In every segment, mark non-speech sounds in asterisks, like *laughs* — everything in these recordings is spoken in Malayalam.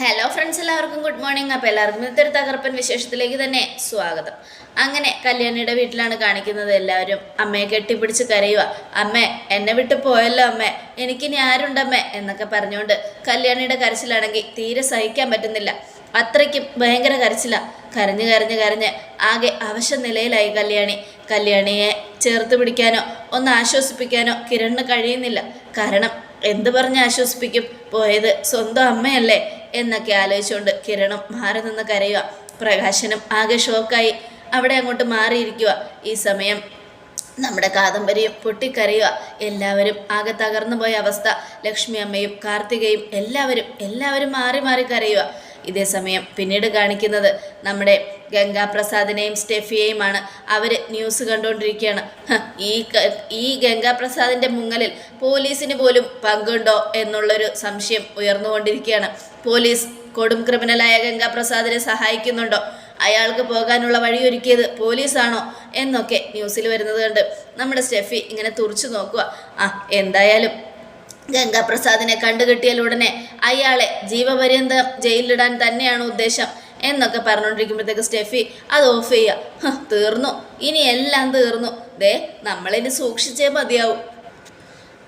ഹലോ ഫ്രണ്ട്സ് എല്ലാവർക്കും ഗുഡ് മോർണിംഗ് അപ്പോൾ എല്ലാവർക്കും ഇന്നത്തെ തകർപ്പൻ വിശേഷത്തിലേക്ക് തന്നെ സ്വാഗതം. അങ്ങനെ കല്യാണിയുടെ വീട്ടിലാണ് കാണിക്കുന്നത് എല്ലാവരും. അമ്മയെ കെട്ടിപ്പിടിച്ച് കരയുക അമ്മേ എന്നെ വിട്ട് പോയല്ലോ അമ്മേ. എനിക്കിനി ആരുണ്ടമ്മേ എന്നൊക്കെ പറഞ്ഞുകൊണ്ട് കല്യാണിയുടെ കരച്ചിലാണെങ്കിൽ തീരെ സഹിക്കാൻ പറ്റുന്നില്ല. അത്രയ്ക്കും ഭയങ്കര കരച്ചില. കരഞ്ഞ് കരഞ്ഞ് കരഞ്ഞ് ആകെ അവശ നിലയിലായി കല്യാണി. കല്യാണിയെ ചേർത്ത് പിടിക്കാനോ ഒന്ന് ആശ്വസിപ്പിക്കാനോ കിരണിന് കഴിയുന്നില്ല. കാരണം എന്ത് പറഞ്ഞ് ആശ്വസിപ്പിക്കും? പോയത് സ്വന്തം അമ്മയല്ലേ? എന്നൊക്കെ ആലോചിച്ചുകൊണ്ട് കിരണം മാറി നിന്ന് കരയുക. പ്രകാശനും ആകെ ഷോക്കായി. അവിടെ അങ്ങോട്ട് മാറിയിരിക്കുക. ഈ സമയം നമ്മുടെ കാദംബരിയും പൊട്ടിക്കരയുക. എല്ലാവരും ആകെ തകർന്നു പോയ അവസ്ഥ. ലക്ഷ്മി അമ്മയും കാർത്തികയും എല്ലാവരും എല്ലാവരും മാറി മാറി കരയുക. ഇതേ സമയം പിന്നീട് കാണിക്കുന്നത് നമ്മുടെ ഗംഗാപ്രസാദിനെയും സ്റ്റെഫിയെയുമാണ്. അവർ ന്യൂസ് കണ്ടുകൊണ്ടിരിക്കുകയാണ് ഈ ഈ ഗംഗാപ്രസാദിന്റെ മുങ്ങലിൽ പോലീസിന് പോലും പങ്കുണ്ടോ എന്നുള്ളൊരു സംശയം ഉയർന്നുകൊണ്ടിരിക്കുകയാണ് പോലീസ് കൊടും ക്രിമിനലായ ഗംഗാപ്രസാദിനെ സഹായിക്കുന്നുണ്ടോ? അയാൾക്ക് പോകാനുള്ള വഴിയൊരുക്കിയത് പോലീസാണോ എന്നൊക്കെ ന്യൂസിൽ വരുന്നത് കണ്ട് നമ്മുടെ സ്റ്റെഫി ഇങ്ങനെ തുറച്ചു നോക്കുക ആ എന്തായാലും ഗംഗാപ്രസാദിനെ കണ്ടുകെട്ടിയ ഉടനെ അയാളെ ജീവപര്യന്തം ജയിലിലിടാൻ തന്നെയാണ് ഉദ്ദേശം എന്നൊക്കെ പറഞ്ഞുകൊണ്ടിരിക്കുമ്പോഴത്തേക്ക് സ്റ്റെഫി അത് ഓഫ് ചെയ്യുക തീർന്നു. ഇനി എല്ലാം തീർന്നു. ദേ നമ്മളിനി സൂക്ഷിച്ചേ മതിയാവും.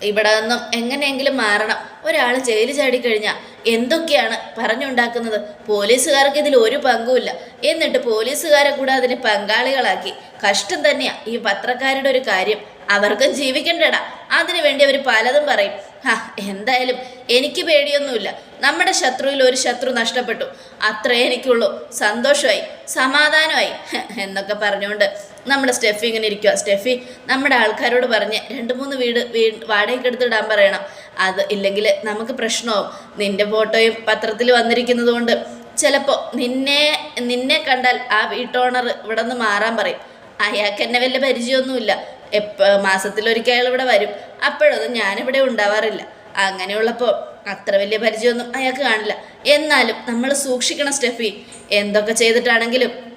ഇവിടെ നിന്നും എങ്ങനെയെങ്കിലും മാറണം. ഒരാൾ ജയിലിൽ ചാടിക്കഴിഞ്ഞാൽ എന്തൊക്കെയാണ് പറഞ്ഞുണ്ടാക്കുന്നത്? പോലീസുകാർക്ക് ഇതിൽ ഒരു പങ്കുമില്ല. എന്നിട്ട് പോലീസുകാരെ കൂടെ അതിന് പങ്കാളികളാക്കി. കഷ്ടം തന്നെയാണ് ഈ പത്രക്കാരുടെ ഒരു കാര്യം. അവർക്കും ജീവിക്കണ്ടടാ. അതിനു വേണ്ടി അവർ പലതും പറയും. ഹാ എന്തായാലും എനിക്ക് പേടിയൊന്നുമില്ല. നമ്മുടെ ശത്രുവിൽ ഒരു ശത്രു നഷ്ടപ്പെട്ടു. അത്രേ എനിക്കുള്ളൂ. സന്തോഷമായി സമാധാനമായി എന്നൊക്കെ പറഞ്ഞുകൊണ്ട് നമ്മുടെ സ്റ്റെഫി ഇങ്ങനെ ഇരിക്കുക സ്റ്റെഫി നമ്മുടെ ആൾക്കാരോട് പറഞ്ഞ് രണ്ട് മൂന്ന് വീട് വീ വാടകയ്ക്ക് എടുത്തിടാൻ പറയണം. അത് ഇല്ലെങ്കിൽ നമുക്ക് പ്രശ്നമാവും. നിന്റെ ഫോട്ടോയും പത്രത്തിൽ വന്നിരിക്കുന്നത് കൊണ്ട് ചിലപ്പോൾ നിന്നെ നിന്നെ കണ്ടാൽ ആ വീട്ടോണർ ഇവിടെ നിന്ന് മാറാൻ പറയും. അയാൾക്ക് എന്നെ വലിയ പരിചയമൊന്നുമില്ല. എപ്പ മാസത്തിലൊരിക്കൽ ഇവിടെ വരും. അപ്പോഴൊന്നും ഞാനിവിടെ ഉണ്ടാവാറില്ല. അങ്ങനെയുള്ളപ്പോൾ അത്ര വലിയ പരിചയമൊന്നും അയാൾക്ക് കാണില്ല. എന്നാലും നമ്മൾ സൂക്ഷിക്കണം സ്റ്റെഫി. എന്തൊക്കെ ചെയ്തിട്ടാണെങ്കിലും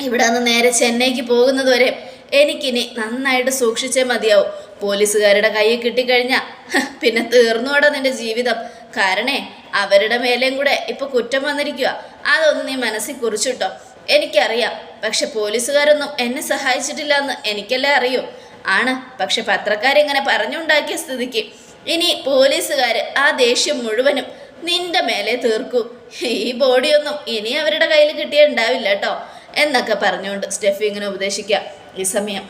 ഇവിടെ നിന്ന് നേരെ ചെന്നൈക്ക് പോകുന്നതുവരെ എനിക്കിനി നന്നായിട്ട് സൂക്ഷിച്ചേ മതിയാവും. പോലീസുകാരുടെ കയ്യിൽ കിട്ടിക്കഴിഞ്ഞാൽ പിന്നെ തീർന്നുകൂടെ നിന്റെ ജീവിതം. കാരണേ അവരുടെ മേലെയും കൂടെ ഇപ്പം കുറ്റം വന്നിരിക്കുക അതൊന്നും നീ മനസ്സിൽ കുറിച്ചിട്ടോ. എനിക്കറിയാം. പക്ഷെ പോലീസുകാരൊന്നും എന്നെ സഹായിച്ചിട്ടില്ല എന്ന് എനിക്കല്ലേ അറിയൂ. ആണ്. പക്ഷെ പത്രക്കാരിങ്ങനെ പറഞ്ഞുണ്ടാക്കിയ സ്ഥിതിക്ക് ഇനി പോലീസുകാർ ആ ദേഷ്യം മുഴുവനും നിന്റെ മേലെ തീർക്കൂ. ഈ ബോഡിയൊന്നും ഇനി അവരുടെ കയ്യിൽ കിട്ടിയ ഉണ്ടാവില്ല കേട്ടോ എന്നൊക്കെ പറഞ്ഞുകൊണ്ട് സ്റ്റെഫി ഇങ്ങനെ ഉപദേശിക്കുക. ഈ സമയം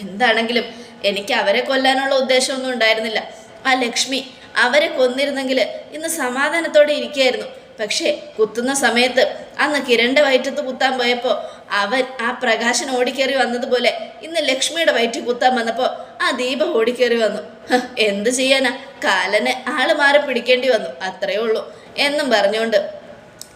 എന്താണെങ്കിലും എനിക്ക് അവരെ കൊല്ലാനുള്ള ഉദ്ദേശമൊന്നും ഉണ്ടായിരുന്നില്ല. ആ ലക്ഷ്മി അവരെ കൊന്നിരുന്നെങ്കിൽ ഇന്ന് സമാധാനത്തോടെ ഇരിക്കുകയായിരുന്നു പക്ഷേ കുത്തുന്ന സമയത്ത് അന്ന് കിരണ്ട വയറ്റത്ത് കുത്താൻ പോയപ്പോൾ അവൻ ആ പ്രകാശൻ ഓടിക്കേറി വന്നതുപോലെ ഇന്ന് ലക്ഷ്മിയുടെ വയറ്റിൽ കുത്താൻ വന്നപ്പോൾ ആ ദീപം ഓടിക്കേറി വന്നു. എന്ത് ചെയ്യാനാ? കാലന് ആൾ മാറി പിടിക്കേണ്ടി വന്നു. അത്രയേ ഉള്ളൂ എന്നും പറഞ്ഞുകൊണ്ട്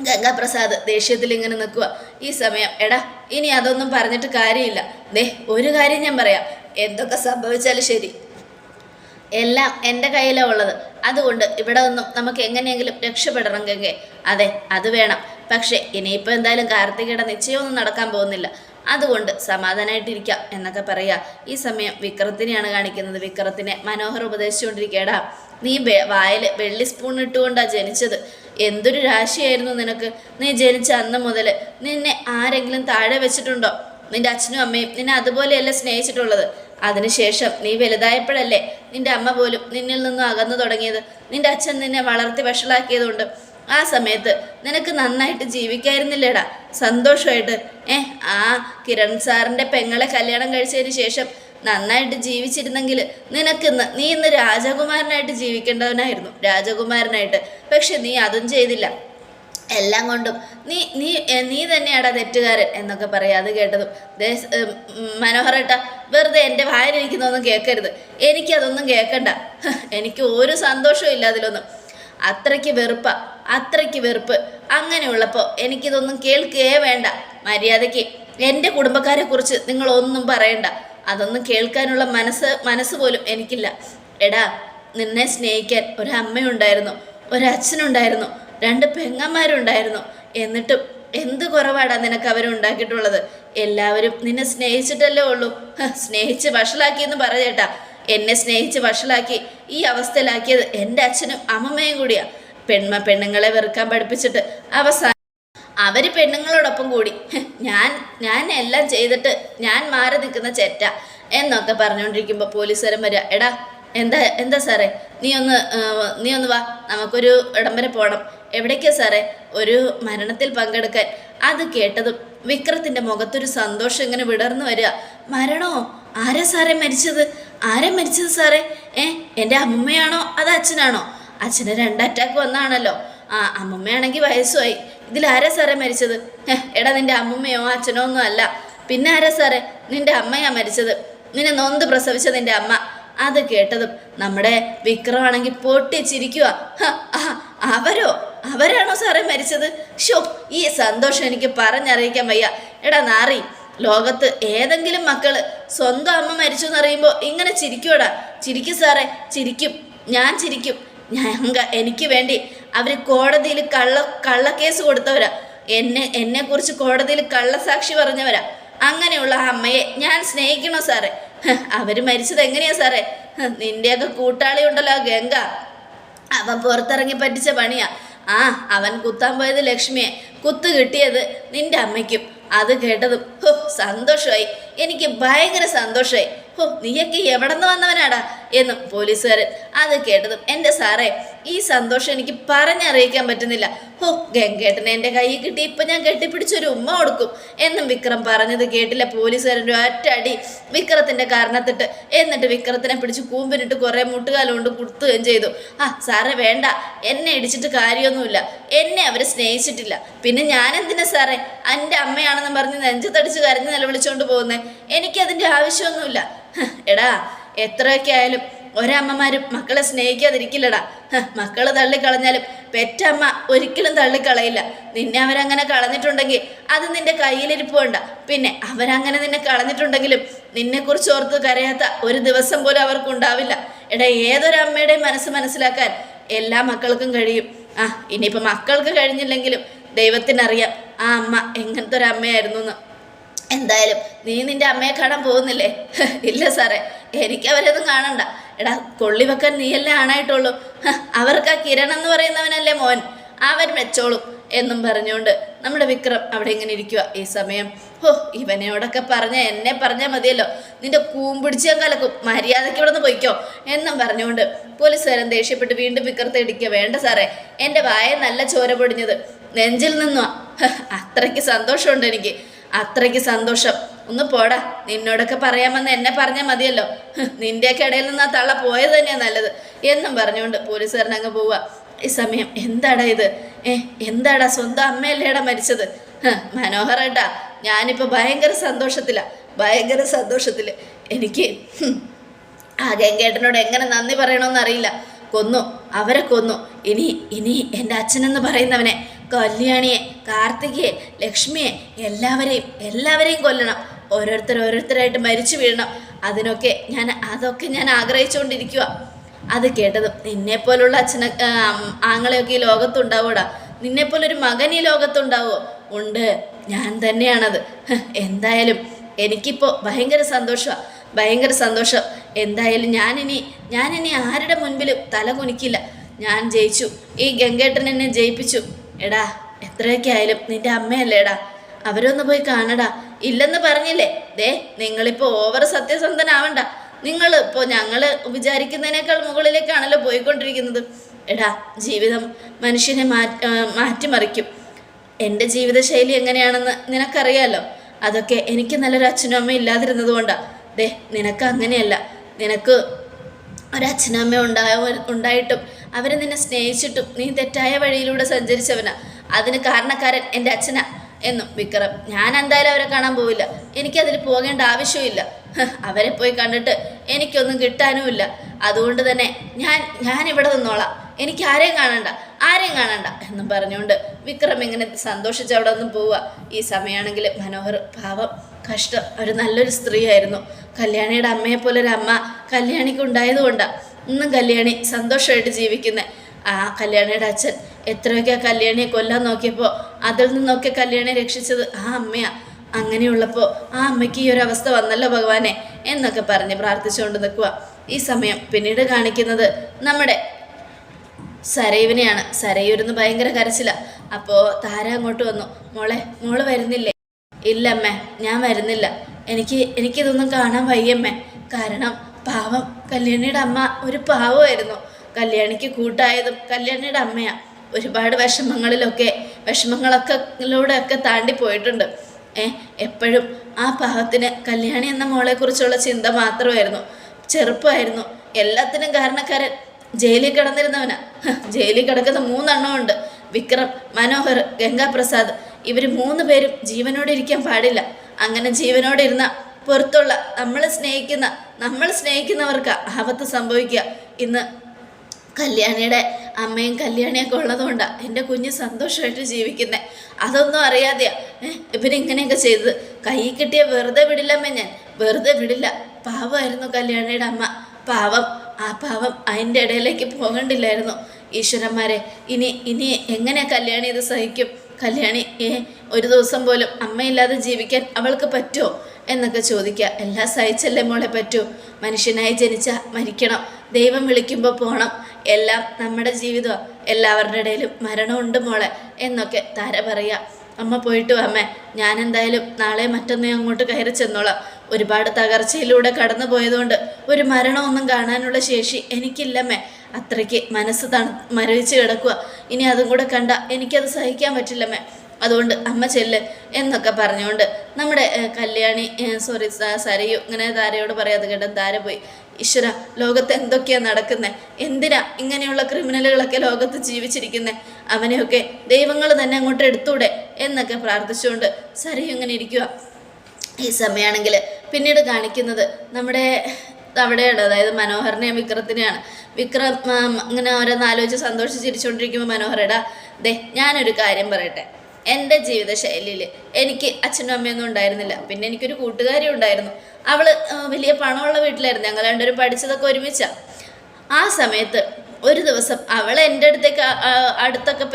ഗംഗാപ്രസാദ് ദേഷ്യത്തിൽ ഇങ്ങനെ നിൽക്കുക ഈ സമയം എടാ ഇനി അതൊന്നും പറഞ്ഞിട്ട് കാര്യമില്ല. ദേ ഒരു കാര്യം ഞാൻ പറയാം. എന്തൊക്കെ സംഭവിച്ചാലും ശരി. എല്ലാം എന്റെ കയ്യിലാണ് ഉള്ളത്. അതുകൊണ്ട് ഇവിടെ ഒന്നും നമുക്ക് എങ്ങനെയെങ്കിലും രക്ഷപ്പെടണം ഗംഗെ. അതെ അത് വേണം. പക്ഷേ ഇനിയിപ്പോൾ എന്തായാലും കാർത്തികയുടെ നിശ്ചയമൊന്നും നടക്കാൻ പോകുന്നില്ല. അതുകൊണ്ട് സമാധാനമായിട്ടിരിക്കാം എന്നൊക്കെ പറയുക ഈ സമയം വിക്രത്തിനെയാണ് കാണിക്കുന്നത്. വിക്രത്തിനെ മനോഹർ ഉപദേശിച്ചുകൊണ്ടിരിക്കേടാ നീ വായിൽ വെള്ളി സ്പൂൺ ഇട്ടുകൊണ്ടാണ് ജനിച്ചത്. എന്തൊരു രാശിയായിരുന്നു നിനക്ക്. നീ ജനിച്ച അന്ന് മുതൽ നിന്നെ ആരെങ്കിലും താഴെ വെച്ചിട്ടുണ്ടോ? നിന്റെ അച്ഛനും അമ്മയും നിന്നെ അതുപോലെയല്ല സ്നേഹിച്ചിട്ടുള്ളത്. അതിനുശേഷം നീ വലുതായപ്പോഴല്ലേ നിന്റെ അമ്മ പോലും നിന്നിൽ നിന്നും അകന്നു തുടങ്ങിയത്? നിന്റെ അച്ഛൻ നിന്നെ വളർത്തി വഷളാക്കിയതുകൊണ്ട്. ആ സമയത്ത് നിനക്ക് നന്നായിട്ട് ജീവിക്കായിരുന്നില്ലേടാ? സന്തോഷമായിട്ട്. ഏ ആ കിരൺ സാറിന്റെ പെങ്ങളെ കല്യാണം കഴിച്ചതിന് ശേഷം നന്നായിട്ട് ജീവിച്ചിരുന്നെങ്കിൽ നിനക്കിന്ന് നീ ഇന്ന് രാജകുമാരനായിട്ട് ജീവിക്കേണ്ടവനായിരുന്നു. രാജകുമാരനായിട്ട്. പക്ഷെ നീ അതും ചെയ്തില്ല. എല്ലാം കൊണ്ടും നീ നീ നീ തന്നെയാടാ തെറ്റുകാരൻ എന്നൊക്കെ പറയാം. അത് കേട്ടതും മനോഹരട്ട വെറുതെ എന്റെ വായനിരിക്കുന്നൊന്നും കേൾക്കരുത് എനിക്കതൊന്നും കേൾക്കണ്ട *laughs* എനിക്ക് ഒരു സന്തോഷവും ഇല്ല അതിലൊന്നും. അത്രയ്ക്ക് വെറുപ്പ അത്രയ്ക്ക് വെറുപ്പ്. അങ്ങനെയുള്ളപ്പോൾ എനിക്കിതൊന്നും കേൾക്കുകയേ വേണ്ട. മര്യാദയ്ക്ക് എന്റെ കുടുംബക്കാരെ കുറിച്ച് നിങ്ങളൊന്നും പറയണ്ട. അതൊന്നും കേൾക്കാനുള്ള മനസ്സ് മനസ്സ് പോലും എനിക്കില്ല. എടാ നിന്നെ സ്നേഹിക്കാൻ ഒരമ്മയുണ്ടായിരുന്നു ഒരച്ഛനുണ്ടായിരുന്നു രണ്ട് പെങ്ങന്മാരുണ്ടായിരുന്നു. എന്നിട്ടും എന്ത് കുറവാടാ നിനക്ക് അവരുണ്ടാക്കിയിട്ടുള്ളത്? എല്ലാവരും നിന്നെ സ്നേഹിച്ചിട്ടല്ലേ ഉള്ളൂ. സ്നേഹിച്ച് വഷളാക്കിയെന്ന് പറയേട്ടാ എന്നെ സ്നേഹിച്ച് വഷളാക്കി ഈ അവസ്ഥയിലാക്കിയത് എന്റെ അച്ഛനും അമ്മമ്മയും കൂടിയാ. പെൺമ പെണ്ണുങ്ങളെ വെറുക്കാൻ പഠിപ്പിച്ചിട്ട് അവസാനം അവർ പെണ്ണുങ്ങളോടൊപ്പം കൂടി. ഞാൻ ഞാൻ എല്ലാം ചെയ്തിട്ട് ഞാൻ മാറി നിൽക്കുന്ന ചെറ്റ എന്നൊക്കെ പറഞ്ഞുകൊണ്ടിരിക്കുമ്പോൾ പോലീസുകാരൻ വരിക എടാ എന്താ എന്താ സാറേ? നീ ഒന്ന് നീ ഒന്ന് വാ. നമുക്കൊരു ഇടം വരെ പോകണം എവിടേക്കാ സാറേ? ഒരു മരണത്തിൽ പങ്കെടുക്കാൻ. അത് കേട്ടതും വിക്രത്തിന്റെ മുഖത്തൊരു സന്തോഷം ഇങ്ങനെ വിടർന്നു വരിക. മരണോ? ആരാ സാറേ മരിച്ചത്? ആരാ മരിച്ചത് സാറേ? ഏ എന്റെ അമ്മയാണോ അത് അച്ഛനാണോ? അച്ഛന് രണ്ട് അറ്റാക്ക് വന്നാണല്ലോ. ആ അമ്മമ്മയാണെങ്കിൽ വയസ്സുമായി. ഇതിൽ ആരാ സാറേ മരിച്ചത്? എടാ നിന്റെ അമ്മമ്മയോ അച്ഛനോ ഒന്നും അല്ല. പിന്നെ ആരാ സാറേ? നിന്റെ അമ്മയാ മരിച്ചത്. നിന്നെ നൊന്ത് പ്രസവിച്ച നിന്റെ അമ്മ. അത് കേട്ടതും നമ്മുടെ വിക്രമാണെങ്കിൽ പൊട്ടിച്ചിരിക്കുക അവരോ? അവരാണോ സാറേ മരിച്ചത്? ഷോ ഈ സന്തോഷം എനിക്ക് പറഞ്ഞറിയിക്കാൻ വയ്യ. എടാ നാറി ലോകത്ത് ഏതെങ്കിലും മക്കൾ സ്വന്തം അമ്മ മരിച്ചു എന്നറിയുമ്പോൾ ഇങ്ങനെ ചിരിക്കൂടാ ചിരിക്കും സാറേ ചിരിക്കും. ഞാൻ ചിരിക്കും. ഞങ്ങ എനിക്ക് വേണ്ടി അവർ കോടതിയിൽ കള്ള കള്ളക്കേസ് കൊടുത്തവരാ. എന്നെ എന്നെക്കുറിച്ച് കോടതിയിൽ കള്ളസാക്ഷി പറഞ്ഞവരാ. അങ്ങനെയുള്ള അമ്മയെ ഞാൻ സ്നേഹിക്കണോ സാറേ? ഹ്, അവർ മരിച്ചത് എങ്ങനെയാ സാറേ? നിന്റെയൊക്കെ കൂട്ടാളി ഉണ്ടല്ലോ ഗംഗ. അവൻ പുറത്തിറങ്ങി പറ്റിച്ച പണിയാ. ആ അവൻ കുത്താൻ പോയത് ലക്ഷ്മിയെ. കുത്തു കിട്ടിയത് നിന്റെ അമ്മയ്ക്കും. അത് കേട്ടതും ഹോ സന്തോഷമായി. എനിക്ക് ഭയങ്കര സന്തോഷമായി. ഹോ നീയൊക്കെ എവിടെ നിന്ന് വന്നവനാടാ? എന്നും പോലീസുകാരൻ അത് കേട്ടതും എന്റെ സാറേ ഈ സന്തോഷം എനിക്ക് പറഞ്ഞറിയിക്കാൻ പറ്റുന്നില്ല. ഹോ ഗംഗേട്ടനെ എന്റെ കയ്യിൽ കിട്ടി. ഇപ്പം ഞാൻ കെട്ടിപ്പിടിച്ചൊരു ഉമ്മ കൊടുക്കും. എന്നും വിക്രം പറഞ്ഞത് കേട്ടില്ല. പോലീസുകാരന്റെ ഒറ്റടി വിക്രത്തിന്റെ കാരണത്തിട്ട്. എന്നിട്ട് വിക്രത്തിനെ പിടിച്ച് കൂമ്പിനിട്ട് കുറേ മുട്ടുകാലം കൊണ്ട് കുത്തുകയും ചെയ്തു. ആ സാറേ വേണ്ട. എന്നെ ഇടിച്ചിട്ട് കാര്യമൊന്നുമില്ല. എന്നെ അവർ സ്നേഹിച്ചിട്ടില്ല. പിന്നെ ഞാനെന്തിനാ സാറേ? എന്റെ അമ്മയാണെന്ന് പറഞ്ഞ് നെഞ്ചത്തടിച്ച് കരഞ്ഞ് നിലവിളിച്ചുകൊണ്ട് പോകുന്നത് എനിക്കതിന്റെ ആവശ്യമൊന്നുമില്ല. എടാ എത്രയൊക്കെ ആയാലും ഒരമ്മമാരും മക്കളെ സ്നേഹിക്കാതിരിക്കില്ലടാ. മക്കൾ തള്ളിക്കളഞ്ഞാലും പെറ്റമ്മ ഒരിക്കലും തള്ളിക്കളയില്ല. നിന്നെ അവരങ്ങനെ കളഞ്ഞിട്ടുണ്ടെങ്കിൽ അത് നിന്റെ കയ്യിലിരിപ്പ് വേണ്ട. പിന്നെ അവരങ്ങനെ നിന്നെ കളഞ്ഞിട്ടുണ്ടെങ്കിലും നിന്നെക്കുറിച്ച് ഓർത്ത് കരയാത്ത ഒരു ദിവസം പോലും അവർക്കുണ്ടാവില്ല. എടാ ഏതൊരമ്മയുടെയും മനസ്സ് മനസ്സിലാക്കാൻ എല്ലാ മക്കൾക്കും കഴിയും. ആ ഇനിയിപ്പോൾ മക്കൾക്ക് കഴിഞ്ഞില്ലെങ്കിലും ദൈവത്തിനറിയാം ആ അമ്മ എങ്ങനത്തെ ഒരു അമ്മയായിരുന്നു എന്ന് എന്തായാലും നീ നിന്റെ അമ്മയെ കാണാൻ പോകുന്നില്ലേ? ഇല്ല സാറേ എനിക്ക് അവരൊന്നും കാണണ്ട. എടാ കൊള്ളി വെക്കാൻ നീയല്ലേ ആണായിട്ടുള്ളൂ. അവർക്ക് ആ കിരൺ എന്ന് പറയുന്നവനല്ലേ മോൻ. അവൻ വെച്ചോളും എന്നും പറഞ്ഞുകൊണ്ട് നമ്മുടെ വിക്രം അവിടെ ഇങ്ങനെ ഇരിക്കുക ഈ സമയം ഓ ഇവനോടൊക്കെ പറഞ്ഞ എന്നെ പറഞ്ഞാൽ മതിയല്ലോ. നിന്റെ കൂമ്പിടിച്ചാൽ കലക്കും. മര്യാദയ്ക്ക് ഇവിടെ നിന്ന് പൊയ്ക്കോ എന്നും പറഞ്ഞുകൊണ്ട് പോലീസുകാരൻ ദേഷ്യപ്പെട്ട് വീണ്ടും വിക്രത്തെ ഇടിക്കുക. വേണ്ട സാറേ എന്റെ വായ നല്ല ചോര പൊടിഞ്ഞത് നെഞ്ചിൽ നിന്നുവാ. അത്രയ്ക്ക് സന്തോഷമുണ്ട് എനിക്ക്. അത്രയ്ക്ക് സന്തോഷം. ഒന്ന് പോടാ. നിന്നോടൊക്കെ പറയാമെന്ന് എന്നെ പറഞ്ഞാൽ മതിയല്ലോ. നിന്റെയൊക്കെ ഇടയിൽ നിന്ന് ആ തള്ള പോയത് തന്നെയാണ് നല്ലത്. എന്നും പറഞ്ഞുകൊണ്ട് പോലീസുകാരൻ അങ്ങ് പോവുക ഈ സമയം എന്താടാ ഇത്? ഏ എന്താടാ സ്വന്തം അമ്മയല്ലേടാ മരിച്ചത്? മനോഹരേട്ടാ ഞാനിപ്പോൾ ഭയങ്കര സന്തോഷത്തിലാ. ഭയങ്കര സന്തോഷത്തിൽ എനിക്ക് ആ ഗംഗേട്ടനോട് എങ്ങനെ നന്ദി പറയണമെന്ന് അറിയില്ല. കൊന്നു അവരെ കൊന്നു. ഇനി ഇനി എന്റെ അച്ഛനെന്ന് പറയുന്നവനെ കല്യാണിയെ കാർത്തികയെ ലക്ഷ്മിയെ എല്ലാവരെയും എല്ലാവരെയും കൊല്ലണം. ഓരോരുത്തർ ഓരോരുത്തരായിട്ട് മരിച്ചു വീഴണം. അതിനൊക്കെ ഞാൻ അതൊക്കെ ഞാൻ ആഗ്രഹിച്ചുകൊണ്ടിരിക്കുക അത് കേട്ടതും നിന്നെപ്പോലുള്ള അച്ഛന ആങ്ങളെയൊക്കെ ഈ ലോകത്തുണ്ടാവൂടാ. നിന്നെപ്പോലൊരു മകൻ ഈ ലോകത്തുണ്ടാവോ? ഉണ്ട്. ഞാൻ തന്നെയാണത്. എന്തായാലും എനിക്കിപ്പോൾ ഭയങ്കര സന്തോഷമാണ് ഭയങ്കര സന്തോഷം. എന്തായാലും ഞാനിനി ഞാനിനി ആരുടെ മുൻപിലും തല കുനിക്കില്ല. ഞാൻ ജയിച്ചു. ഈ ഗംഗേട്ടൻ എന്നെ ജയിപ്പിച്ചു. എടാ എത്രയൊക്കെ ആയാലും നിന്റെ അമ്മയല്ലേടാ. അവരൊന്ന് പോയി കാണടാ. ഇല്ലെന്ന് പറഞ്ഞില്ലേ? ദേ നിങ്ങളിപ്പോൾ ഓവർ സത്യസന്ധനാവണ്ട. നിങ്ങൾ ഇപ്പോൾ ഞങ്ങൾ വിചാരിക്കുന്നതിനേക്കാൾ മുകളിലേക്കാണല്ലോ പോയിക്കൊണ്ടിരിക്കുന്നത്. എടാ ജീവിതം മനുഷ്യനെ മാറ്റി മാറ്റിമറിക്കും. എന്റെ ജീവിതശൈലി എങ്ങനെയാണെന്ന് നിനക്കറിയാലോ? അതൊക്കെ എനിക്ക് നല്ലൊരു അച്ഛനും അമ്മയും ഇല്ലാതിരുന്നത് കൊണ്ടാണ് ദേ നിനക്ക് അങ്ങനെയല്ല. നിനക്ക് ഒരച്ഛനും അമ്മയും ഉണ്ടായ ഉണ്ടായിട്ടും അവരെ നിന്നെ സ്നേഹിച്ചിട്ടും നീ തെറ്റായ വഴിയിലൂടെ സഞ്ചരിച്ചവനാ. അതിന് കാരണക്കാരൻ എന്റെ അച്ഛനാ എന്നും വിക്രം. ഞാൻ എന്തായാലും അവരെ കാണാൻ പോവില്ല. എനിക്കതിൽ പോകേണ്ട ആവശ്യമില്ല അവരെ പോയി കണ്ടിട്ട് എനിക്കൊന്നും കിട്ടാനുമില്ല. അതുകൊണ്ട് തന്നെ ഞാൻ ഞാൻ ഇവിടെ നിന്നോളാം. എനിക്ക് ആരെയും കാണണ്ട ആരെയും കാണണ്ട എന്നും പറഞ്ഞുകൊണ്ട് വിക്രം ഇങ്ങനെ സന്തോഷിച്ച് അവിടെ ഒന്നും പോവുക. ഈ സമയമാണെങ്കിൽ മനോഹർ പാവം കഷ്ടം. ഒരു നല്ലൊരു സ്ത്രീയായിരുന്നു. കല്യാണിയുടെ അമ്മയെ പോലെ ഒരു അമ്മ കല്യാണിക്ക് ഉണ്ടായതുകൊണ്ടാണ് ഇന്നും കല്യാണി സന്തോഷമായിട്ട് ജീവിക്കുന്നത് ആ കല്യാണിയുടെ അച്ഛൻ എത്രയൊക്കെ കല്യാണിയെ കൊല്ലാൻ നോക്കിയപ്പോൾ അതിൽ നിന്നൊക്കെ കല്യാണിയെ രക്ഷിച്ചത്. ആ അമ്മയാ. അങ്ങനെയുള്ളപ്പോൾ ആ അമ്മയ്ക്ക് ഈ ഒരു അവസ്ഥ വന്നല്ലോ ഭഗവാനെ എന്നൊക്കെ പറഞ്ഞ് പ്രാർത്ഥിച്ചുകൊണ്ട് നിൽക്കുക ഈ സമയം പിന്നീട് കാണിക്കുന്നത് നമ്മുടെ സരയുവിനെയാണ്. സരയൂരിന്ന് ഭയങ്കര കരച്ചില. അപ്പോൾ താര അങ്ങോട്ട് വന്നു. മോളെ മോൾ വരുന്നില്ലേ? ഇല്ലമ്മേ ഞാൻ വരുന്നില്ല. എനിക്ക് എനിക്കിതൊന്നും കാണാൻ വയ്യമ്മേ. കാരണം പാവം കല്യാണിയുടെ അമ്മ ഒരു പാവമായിരുന്നു. കല്യാണിക്ക് കൂട്ടായതും കല്യാണിയുടെ അമ്മയാ. ഒരുപാട് വിഷമങ്ങളിലൊക്കെ വിഷമങ്ങളൊക്കെ താണ്ടി പോയിട്ടുണ്ട്. ഏ എപ്പോഴും ആ പാവത്തിന് കല്യാണി എന്ന മോളെക്കുറിച്ചുള്ള ചിന്ത മാത്രമായിരുന്നു. ചെറുപ്പമായിരുന്നു എല്ലാത്തിനും കാരണക്കാരൻ ജയിലിൽ കിടന്നിരുന്നവനാ. ജയിലിൽ കിടക്കുന്ന മൂന്നെണ്ണം ഉണ്ട് വിക്രം മനോഹർ ഗംഗാപ്രസാദ്. ഇവർ മൂന്ന് പേരും ജീവനോടെ ഇരിക്കാൻ പാടില്ല. അങ്ങനെ ജീവനോടെ ഇരുന്ന പുറത്തുള്ള നമ്മളെ സ്നേഹിക്കുന്ന നമ്മൾ സ്നേഹിക്കുന്നവർക്ക് ആപത്ത് സംഭവിക്കുക. ഇന്ന് കല്യാണിയുടെ അമ്മയും കല്യാണിയൊക്കെ ഉള്ളതുകൊണ്ടാണ് എന്റെ കുഞ്ഞ് സന്തോഷമായിട്ട് ജീവിക്കുന്നത് അതൊന്നും അറിയാതെയാ. ഏഹ് ഇവരിങ്ങനെയൊക്കെ ചെയ്തത്. കൈ കിട്ടിയ വെറുതെ വിടില്ലമ്മ ഞാൻ. വെറുതെ വിടില്ല. പാവമായിരുന്നു കല്യാണിയുടെ അമ്മ. പാവം. ആ പാവം അതിന്റെ ഇടയിലേക്ക് പോകണ്ടില്ലായിരുന്നു. ഈശ്വരന്മാരെ ഇനി ഇനി എങ്ങനെ കല്യാണി ഇത് സഹിക്കും? കല്യാണി ഏ ഒരു ദിവസം പോലും അമ്മയില്ലാതെ ജീവിക്കാൻ അവൾക്ക് പറ്റുമോ എന്നൊക്കെ ചോദിക്കുക. എല്ലാം സഹിച്ചല്ലേ മോളെ പറ്റൂ? മനുഷ്യനായി ജനിച്ച മരിക്കണം. ദൈവം വിളിക്കുമ്പോൾ പോകണം എല്ലാം നമ്മുടെ ജീവിതം. എല്ലാവരുടെ ഇടയിലും മരണമുണ്ട് മോളെ എന്നൊക്കെ താര പറയുക. അമ്മ പോയിട്ട് അമ്മേ. ഞാൻ എന്തായാലും നാളെ മറ്റൊന്നേ അങ്ങോട്ട് കയറി ചെന്നോളാം. ഒരുപാട് തകർച്ചയിലൂടെ കടന്നു പോയതുകൊണ്ട് ഒരു മരണമൊന്നും കാണാനുള്ള ശേഷി എനിക്കില്ലമ്മേ. അത്രയ്ക്ക് മനസ്സ് തണു മരവിച്ച് കിടക്കുക. ഇനി അതും കൂടെ കണ്ട എനിക്കത് സഹിക്കാൻ പറ്റില്ലമ്മേ. അതുകൊണ്ട് അമ്മ ചെല്ല് എന്നൊക്കെ പറഞ്ഞുകൊണ്ട് നമ്മുടെ കല്യാണി സോറി സരയു ഇങ്ങനെ താരയോട് പറയാതെ കേട്ടോ താര പോയി. ഈശ്വര ലോകത്ത് എന്തൊക്കെയാണ് നടക്കുന്നത് എന്തിനാ ഇങ്ങനെയുള്ള ക്രിമിനലുകളൊക്കെ ലോകത്ത് ജീവിച്ചിരിക്കുന്നത് അവനെയൊക്കെ ദൈവങ്ങൾ തന്നെ അങ്ങോട്ട് എടുത്തൂടെ? എന്നൊക്കെ പ്രാർത്ഥിച്ചുകൊണ്ട് സരയു ഇങ്ങനെ ഇരിക്കുക ഈ സമയമാണെങ്കിൽ പിന്നീട് കാണിക്കുന്നത് നമ്മുടെ അവിടെയാണ് അതായത് മനോഹരനെയും വിക്രത്തിനെയാണ്. വിക്രം ഇങ്ങനെ ഓരോന്ന് ആലോചിച്ച് സന്തോഷിച്ച് ചിരിച്ചുകൊണ്ടിരിക്കുമ്പോൾ മനോഹരടാ ദേ ഞാനൊരു കാര്യം പറയട്ടെ. എന്റെ ജീവിതശൈലിയിൽ എനിക്ക് അച്ഛനും അമ്മയൊന്നും ഉണ്ടായിരുന്നില്ല. പിന്നെ എനിക്കൊരു കൂട്ടുകാരി ഉണ്ടായിരുന്നു. അവൾ വലിയ പണമുള്ള വീട്ടിലായിരുന്നു. ഞങ്ങൾ രണ്ടുപേരും പഠിച്ചതൊക്കെ ഒരുമിച്ചാണ് ആ സമയത്ത് ഒരു ദിവസം അവൾ എന്റെ അടുത്തേക്ക് അടുത്തൊക്കെ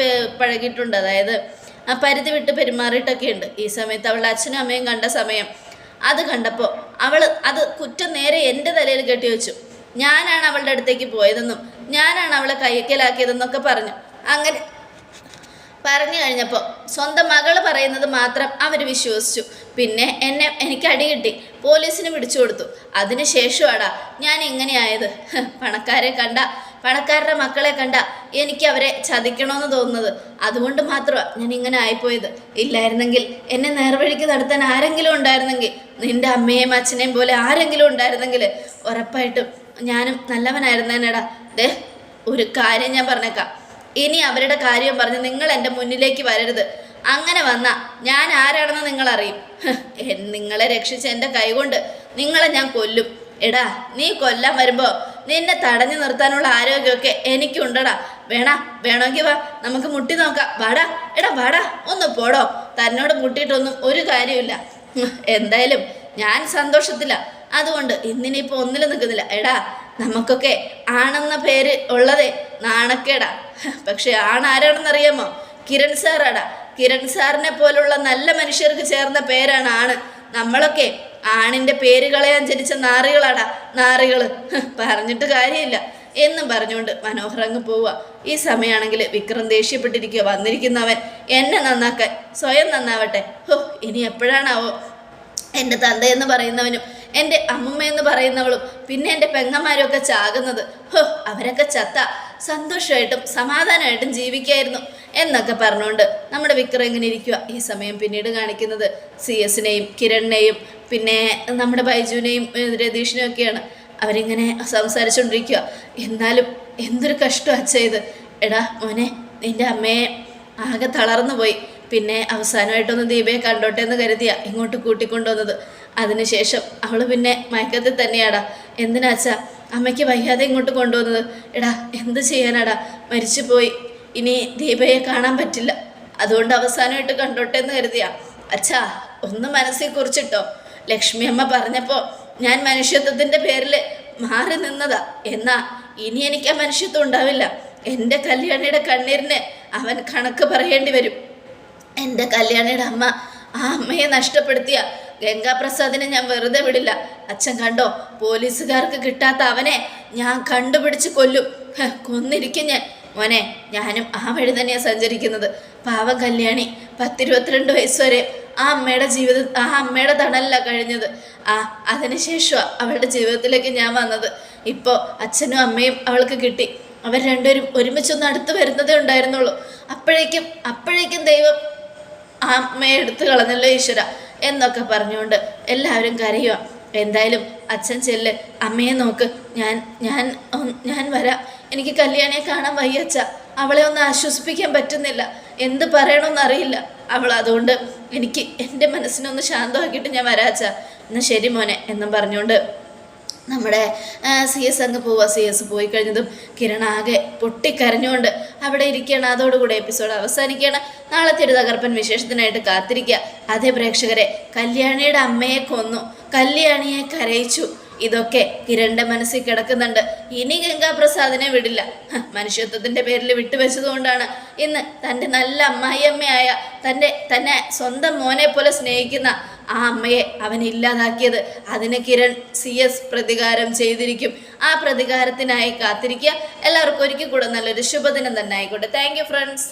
പഴകിയിട്ടുണ്ട്. അതായത് പരിധി വിട്ട് പെരുമാറിയിട്ടൊക്കെ ഉണ്ട് ഈ സമയത്ത് അവളുടെ അച്ഛനും അമ്മയും കണ്ട സമയം. അത് കണ്ടപ്പോൾ അവൾ അത് കുറ്റം നേരെ എന്റെ തലയിൽ കെട്ടി വെച്ചു. ഞാനാണ് അവളുടെ അടുത്തേക്ക് പോയതെന്നും ഞാനാണ് അവളെ കൈക്കലാക്കിയതെന്നൊക്കെ പറഞ്ഞു. അങ്ങനെ പറഞ്ഞു കഴിഞ്ഞപ്പോൾ സ്വന്തം മകൾ പറയുന്നത് മാത്രം അവർ വിശ്വസിച്ചു. പിന്നെ എന്നെ എനിക്ക് അടി കിട്ടി. പോലീസിന് പിടിച്ചു കൊടുത്തു. അതിന് ശേഷമാടാ ഞാൻ എങ്ങനെയായത് പണക്കാരെ കണ്ട പണക്കാരുടെ മക്കളെ കണ്ട എനിക്ക് അവരെ ചതിക്കണമെന്ന് തോന്നുന്നത്. അതുകൊണ്ട് മാത്രമാണ് ഞാൻ ഇങ്ങനെ ആയിപ്പോയത്. ഇല്ലായിരുന്നെങ്കിൽ എന്നെ നേർവഴിക്ക് നടത്താൻ ആരെങ്കിലും ഉണ്ടായിരുന്നെങ്കിൽ നിന്റെ അമ്മയെയും അച്ഛനെയും പോലെ ആരെങ്കിലും ഉണ്ടായിരുന്നെങ്കിൽ ഉറപ്പായിട്ടും ഞാനും നല്ലവനായിരുന്നേനടാ. ദേ ഒരു കാര്യം ഞാൻ പറഞ്ഞേക്കാം. ഇനി അവരുടെ കാര്യം പറഞ്ഞ് നിങ്ങൾ എന്റെ മുന്നിലേക്ക് വരരുത്. അങ്ങനെ വന്ന ഞാൻ ആരാണെന്ന് നിങ്ങൾ അറിയും. നിങ്ങളെ രക്ഷിച്ച എന്റെ കൈകൊണ്ട് നിങ്ങളെ ഞാൻ കൊല്ലും. എടാ നീ കൊല്ലാൻ വരുമ്പോൾ നിന്നെ തടഞ്ഞു നിർത്താനുള്ള ആരോഗ്യമൊക്കെ എനിക്കുണ്ടടാ. വേണ വേണമെങ്കിൽ വാ നമുക്ക് മുട്ടി നോക്കാം. വാടാ എടാ വാടാ ഒന്ന് പോടോ. തന്നോട് മുട്ടിയിട്ടൊന്നും ഒരു കാര്യമില്ല എന്തായാലും ഞാൻ സന്തോഷത്തില്ല അതുകൊണ്ട് ഇന്നിനിപ്പോൾ ഒന്നിലും നിൽക്കുന്നില്ല. എടാ നമുക്കൊക്കെ ആണെന്ന പേര് ഉള്ളതേ നാണക്കേടാ. പക്ഷെ ആണാരാണെന്നറിയാമോ? കിരൺ സാറാടാ. കിരൺ സാറിനെ പോലുള്ള നല്ല മനുഷ്യർക്ക് ചേർന്ന പേരാണ് ആണ്. നമ്മളൊക്കെ ആണിന്റെ പേര് കളയാൻ ജനിച്ച നാറികളാടാ. നാറികൾ പറഞ്ഞിട്ട് കാര്യമില്ല. എന്നും പറഞ്ഞുകൊണ്ട് മനോഹർ അങ്ങ് പോവുക. ഈ സമയമാണെങ്കിൽ വിക്രം ദേഷ്യപ്പെട്ടിരിക്കുക വന്നിരിക്കുന്നവൻ എന്നെ നന്നാക്കാൻ സ്വയം നന്നാവട്ടെ. ഹോ ഇനി എപ്പോഴാണാവോ? എന്റെ തന്തയെന്ന് പറയുന്നവനും എന്റെ അമ്മമ്മ എന്ന് പറയുന്നവളും പിന്നെ എന്റെ പെങ്ങന്മാരും ഒക്കെ ചാകുന്നത്. ഹോ അവരൊക്കെ ചത്ത. സന്തോഷമായിട്ടും സമാധാനമായിട്ടും ജീവിക്കായിരുന്നു എന്നൊക്കെ പറഞ്ഞുകൊണ്ട് നമ്മുടെ വിക്രം എങ്ങനെ ഇരിക്കുക ഈ സമയം പിന്നീട് കാണിക്കുന്നത് സി എസിനെയും കിരണിനെയും പിന്നെ നമ്മുടെ ബൈജുവിനെയും രതീഷിനെയും ഒക്കെയാണ്. അവരിങ്ങനെ സംസാരിച്ചുകൊണ്ടിരിക്കുക എന്നാലും എന്തൊരു കഷ്ടം ഇത്. എടാ മോനെ നിന്റെ അമ്മയെ ആകെ തളർന്നു പോയി. പിന്നെ അവസാനമായിട്ടൊന്ന് ദീപയെ കണ്ടോട്ടെ എന്ന് കരുതിയ ഇങ്ങോട്ട് കൂട്ടിക്കൊണ്ടുവന്നത്. അതിനുശേഷം അവൾ പിന്നെ മയക്കത്തിൽ തന്നെയാടാ. എന്തിനാച്ചാ അമ്മയ്ക്ക് വയ്യാതെ ഇങ്ങോട്ട് കൊണ്ടുവന്നത്. എടാ എന്ത് ചെയ്യാനാടാ? മരിച്ചുപോയി. ഇനി ദീപയെ കാണാൻ പറ്റില്ല. അതുകൊണ്ട് അവസാനമായിട്ട് കണ്ടോട്ടെ എന്ന് കരുതിയ. അച്ഛാ ഒന്ന് മനസ്സിൽ കുറിച്ചിട്ടോ. ലക്ഷ്മി അമ്മ പറഞ്ഞപ്പോൾ ഞാൻ മനുഷ്യത്വത്തിന്റെ പേരിൽ മാറി നിന്നതാ. എന്നാ ഇനി എനിക്ക് ആ മനുഷ്യത്വം ഉണ്ടാവില്ല. എന്റെ കല്യാണിയുടെ കണ്ണീരിന് അവൻ കണക്ക് പറയേണ്ടി വരും. എന്റെ കല്യാണിയുടെ അമ്മ ആ അമ്മയെ നഷ്ടപ്പെടുത്തിയ. ഗംഗാപ്രസാദിനെ ഞാൻ വെറുതെ വിടില്ല. അച്ഛൻ കണ്ടോ? പോലീസുകാർക്ക് കിട്ടാത്ത അവനെ ഞാൻ കണ്ടുപിടിച്ച് കൊല്ലും. കൊന്നിരിക്കും ഞാൻ. മോനെ ഞാനും ആ വഴി തന്നെയാണ് സഞ്ചരിക്കുന്നത്. പാവ കല്യാണി പത്തിരുപത്തിരണ്ട് വയസ്സ് വരെ ആ അമ്മയുടെ ജീവിത ആ അമ്മയുടെ തണലല്ല കഴിഞ്ഞത്. ആ അതിനുശേഷമാണ് അവളുടെ ജീവിതത്തിലേക്ക് ഞാൻ വന്നത്. ഇപ്പോൾ അച്ഛനും അമ്മയും അവൾക്ക് കിട്ടി. അവർ രണ്ടുപേരും ഒരുമിച്ചൊന്ന് അടുത്ത് വരുന്നതേ ഉണ്ടായിരുന്നുള്ളൂ. അപ്പോഴേക്കും അപ്പോഴേക്കും ദൈവം ആ അമ്മയെ എടുത്തു കളഞ്ഞല്ലോ ഈശ്വര എന്നൊക്കെ പറഞ്ഞുകൊണ്ട് എല്ലാവരും കരയുക എന്തായാലും അച്ഛൻ ചെല്ല് അമ്മയെ നോക്ക്. ഞാൻ ഞാൻ ഞാൻ വരാം. എനിക്ക് കല്യാണിയെ കാണാൻ വയ്യച്ച അവളെ ഒന്ന് ആശ്വസിപ്പിക്കാൻ പറ്റുന്നില്ല. എന്ത് പറയണമെന്നറിയില്ല അവൾ അതുകൊണ്ട് എനിക്ക് എന്റെ മനസ്സിനൊന്ന് ശാന്തമാക്കിയിട്ട് ഞാൻ വരാച്ച എന്നാൽ ശരി മോനെ എന്നും പറഞ്ഞുകൊണ്ട് നമ്മുടെ സി എസ് അങ്ങ് പോവാ. സി എസ് പോയി കഴിഞ്ഞതും കിരൺ ആകെ പൊട്ടിക്കരഞ്ഞുകൊണ്ട് അവിടെ ഇരിക്കുകയാണ്. അതോടുകൂടി എപ്പിസോഡ് അവസാനിക്കുകയാണ്. നാളത്തെ ഒരു തകർപ്പൻ വിശേഷത്തിനായിട്ട് കാത്തിരിക്കുക. അതേ പ്രേക്ഷകരെ കല്യാണിയുടെ അമ്മയെ കൊന്നു. കല്യാണിയെ കരയിച്ചു. ഇതൊക്കെ കിരണിന്റെ മനസ്സിൽ കിടക്കുന്നുണ്ട്. ഇനി ഗംഗാപ്രസാദിനെ വിടില്ല. മനുഷ്യത്വത്തിന്റെ പേരിൽ വിട്ടുവെച്ചതുകൊണ്ടാണ് ഇന്ന് തന്റെ നല്ല അമ്മായിയമ്മയായ തന്റെ തന്നെ സ്വന്തം മോനെ പോലെ സ്നേഹിക്കുന്ന ആ അമ്മയെ അവൻ ഇല്ലാതാക്കിയത്. അതിന് കിരൺ സി എസ് പ്രതികാരം ചെയ്തിരിക്കും. ആ പ്രതികാരത്തിനായി കാത്തിരിക്കുക. എല്ലാവർക്കും ഒരിക്കൽ കൂടെ നല്ലൊരു ശുഭദിനം തന്നെ ആയിക്കോട്ടെ. Thank friends